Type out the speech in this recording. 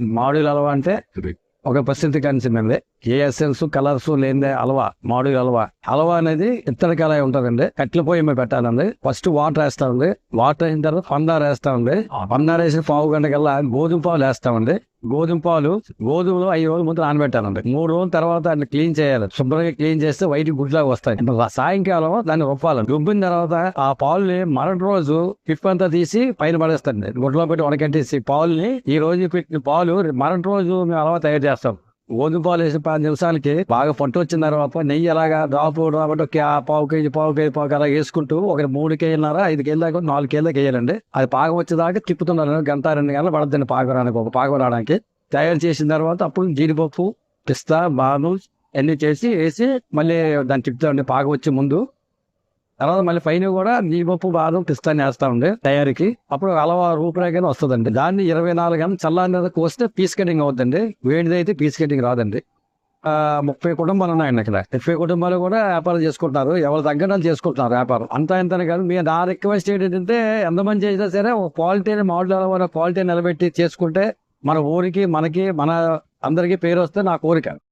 మామిడి హల్వా అంటే ఒక ప్రసిద్ధి కంచిందండి ఏ ఎసెన్స్ కలర్స్ లేనిదే హల్వా మామిడి హల్వా హల్వా అనేది ఇత్తడి కళాయి ఉంటుందండి. కట్ల పొయ్యి మీద పెట్టాలండి. ఫస్ట్ వాటర్ వేస్తామండి. వాటర్ అయిన తర్వాత పందారు వేస్తామండి పందారు వేసి పావు గంట కల్లా గోధుమ పాలు వేస్తామండి. గోధుమ పాలు గోధుమలు ఐదు రోజుల ముందు నానబెట్టాలండి. మూడు రోజుల తర్వాత దాన్ని క్లీన్ చేయాలి. శుభ్రంగా క్లీన్ చేస్తే వైట్ గుడ్లాగా వస్తాయి. సాయంకాలం దాన్ని రుబ్బాలి రుబ్బిన తర్వాత ఆ పాలుని మరొక రోజు పిప్పు అంతా తీసి పైన పడేస్తాను గుడ్లో పెట్టి వడకట్టేసి పాలుని ఈ రోజు పెట్టిన పాలు మరొక రోజు మేము అలవా తయారు చేస్తాం. గోధుమ పాలు వేసిన పది నిమిషాలకి బాగా పట్టు వచ్చిన తర్వాత నెయ్యి ఎలాగా డ్రాపు డ్రాపు పావు కేజీ పావు కేజీ పావు అలా వేసుకుంటూ ఒక మూడు కేజీలన్నర ఐదు కేజీ దాకా నాలుగు కేజీ దాకా వేయాలండి. అది పాకం వచ్చేదాకా తిప్పుతున్నారు. గంట రెండు గంటలు పడద్దండి పాకం రానికి ఒక పాకం రావడానికి. తయారు చేసిన తర్వాత అప్పుడు జీడిపప్పు పిస్తా బాను అన్ని చేసి వేసి మళ్ళీ దాన్ని తిప్పుతామండి. పాకం వచ్చే ముందు తర్వాత మళ్ళీ పైన కూడా జీడిపప్పు బాదం పిస్తాన్ని వేస్తా ఉండే తయారీకి. అప్పుడు అలవా రూపురేఖ వస్తుందండి. దాన్ని ఇరవై నాలుగు గంటలు చల్లారిన కోస్తే పీస్ కటింగ్ అవుతుందండి వేడిదైతే పీస్ కటింగ్ రాదండి. ముప్పై కుటుంబాలు ఉన్నాయండి ఇక్కడ. ముప్పై కుటుంబాలు కూడా వ్యాపారం చేసుకుంటున్నారు. ఎవరు తగ్గడం చేసుకుంటున్నారు వ్యాపారం. అంతా ఇంతనే కాదు. మీ నా రిక్వెస్ట్ ఏంటంటే ఎంతమంది చేసినా సరే ఒక క్వాలిటీని మోడల్ క్వాలిటీ నిలబెట్టి చేసుకుంటే మన ఊరికి మనకి మన అందరికీ పేరు వస్తే నా కోరిక.